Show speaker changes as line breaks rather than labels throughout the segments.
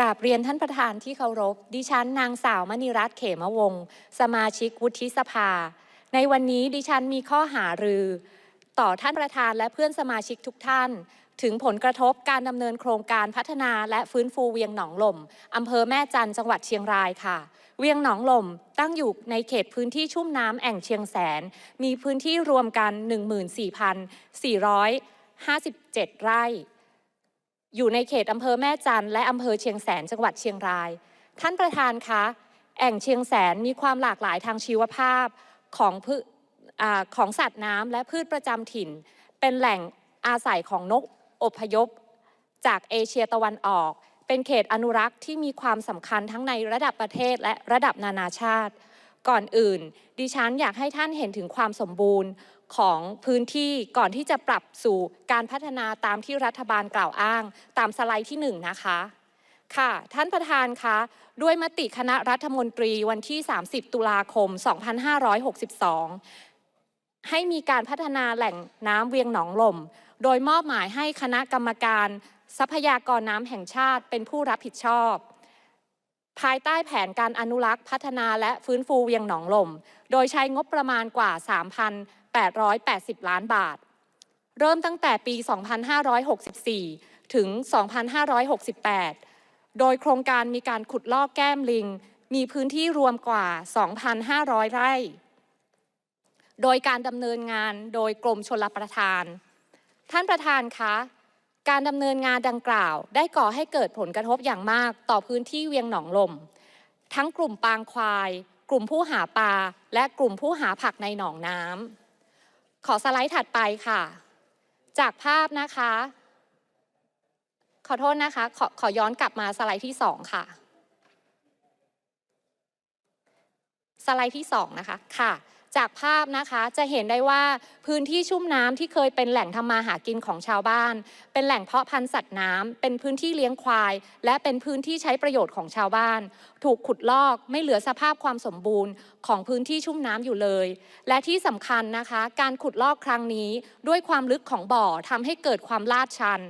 กราบเรียนท่านประธานที่เคารพ ดิฉันนางสาวมณีรัตน์เขมวงศ์สมาชิกวุฒิสภา ในวันนี้ดิฉันมีข้อหารือ ต่อท่านประธานและเพื่อนสมาชิกทุกท่าน ถึงผลกระทบการดำเนินโครงการพัฒนาและฟื้นฟูเวียงหนองหล่มอำเภอแม่จันจังหวัดเชียงรายค่ะ เวียงหนองหล่มตั้งอยู่ในเขตพื้นที่ชุ่มน้ำแอ่งเชียงแสน มีพื้นที่รวมกัน 14,457 ไร่ อยู่ในเขตอำเภอแม่จันและอำเภอเชียงแสนจังหวัดเชียงราย ท่านประธานคะแอ่งเชียงแสนมีความหลากหลายทางชีวภาพของพืชอของสัตว์น้ำและพืชประจำถิ่น เป็นแหล่งอาศัยของนกอพยพ จากเอเชียตะวันออก เป็นเขตอนุรักษ์ที่มีความสำคัญทั้งในระดับประเทศและระดับนานาชาติ ก่อนอื่น ดิฉันอยากให้ท่านเห็นถึงความสมบูรณ์ของพื้นที่ก่อนที่จะปรับสู่การพัฒนาตามที่รัฐบาลกล่าวอ้าง ตามสไลด์ที่หนึ่งนะคะค่ะ ท่านประธานคะด้วยมติคณะรัฐมนตรีวันที่ 30 ตุลาคม 2562 ให้มีการพัฒนาแหล่งน้ำเวียงหนองหล่มโดยมอบหมายให้คณะกรรมการทรัพยากรน้ำแห่งชาติเป็นผู้รับผิดชอบ ภายใต้แผนการอนุรักษ์พัฒนาและฟื้นฟูเวียงหนองหล่มโดยใช้งบประมาณกว่า 3,880 ล้านบาท เริ่มตั้งแต่ปี 2564 ถึง 2568 โดยโครงการมีการขุดลอกแก้มลิง มีพื้นที่รวมกว่า 2,500 ไร่ โดยการดำเนินงานโดยกรมชลประทาน ท่านประธานคะ การดำเนินงานดังกล่าว ได้ก่อให้เกิดผลกระทบอย่างมากต่อพื้นที่เวียงหนองลม ทั้งกลุ่มปางควาย กลุ่มผู้หาปลา และกลุ่มผู้หาผักในหนองน้ำขอสไลด์ถัดไปค่ะ จากภาพนะคะ ขอโทษนะคะขอขอย้อนกลับมาสไลด์ที่สองค่ะ สไลด์ที่2นะคะค่ะ จากภาพนะคะจะเห็นได้ว่าพื้นที่ชุ่มน้ำที่เคยเป็นแหล่งทำมาหากินของชาวบ้าน เป็นแหล่งเพาะพันธุ์สัตว์น้ำเป็นพื้นที่เลี้ยงควาย และเป็นพื้นที่ใช้ประโยชน์ของชาวบ้าน ถูกขุดลอกไม่เหลือสภาพความสมบูรณ์ของพื้นที่ชุ่มน้ำอยู่เลย และที่สำคัญนะคะ การขุดลอกครั้งนี้ด้วยความลึกของบ่อทำให้เกิดความลาดชัน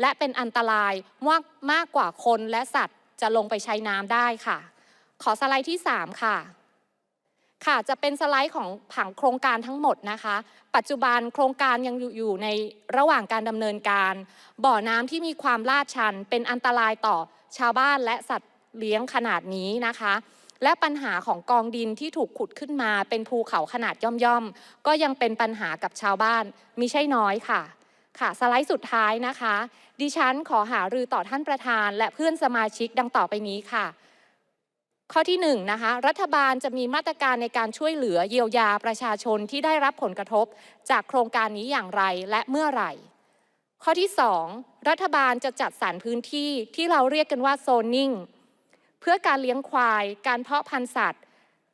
และเป็นอันตรายมากมากกว่าคนและสัตว์จะลงไปใช้น้ำได้ค่ะ ขอสไลด์ที่ 3 ค่ะ ค่ะจะเป็นสไลด์ของผังโครงการทั้งหมดนะคะ ปัจจุบันโครงการยังอยู่ในระหว่างการดำเนินการ บ่อน้ำที่มีความลาดชัน เป็นอันตรายต่อชาวบ้านและสัตว์เลี้ยงขนาดนี้นะคะ และปัญหาของกองดินที่ถูกขุดขึ้นมา เป็นภูเขาขนาดย่อมๆ ก็ยังเป็นปัญหากับชาวบ้านมิใช่น้อยค่ะค่ะสไลด์สุดท้ายนะคะ ดิฉันขอหารือต่อท่านประธาน และเพื่อนสมาชิกดังต่อไปนี้ค่ะ ข้อที่1นงนะคะรัฐบาลจะมีมาตรการในการช่วยเหลือเยียวยาประชาชนที่ได้รับผลกระทบ จากโครงการนี้อย่างไรและเมื่อไหร่ ข้อที่ 2 รัฐบาลจะจัดสรรพื้นที่ที่เราเรียกกันว่าโซนนิ่งเพื่อการเลี้ยงควาย การเพาะพันธุ์สัตว์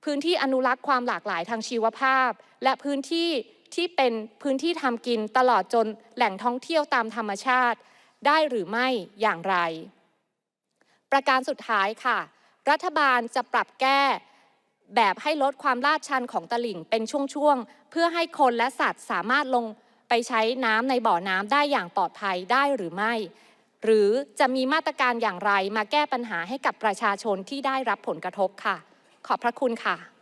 พื้นที่อนุรักษ์ความหลากหลายทางชีวภาพ และพื้นที่ที่เป็นพื้นที่ทำกินตลอดจนแหล่งท่องเที่ยวตามธรรมชาติ ได้หรือไม่อย่างไร ประการสุดท้ายค่ะ รัฐบาลจะปรับแก้แบบให้ลดความลาดชันของตลิ่งเป็นช่วงๆ เพื่อให้คนและสัตว์สามารถลงไปใช้น้ำในบ่อน้ำได้อย่างปลอดภัยได้หรือไม่ หรือจะมีมาตรการอย่างไรมาแก้ปัญหาให้กับประชาชนที่ได้รับผลกระทบค่ะ ขอบพระคุณค่ะ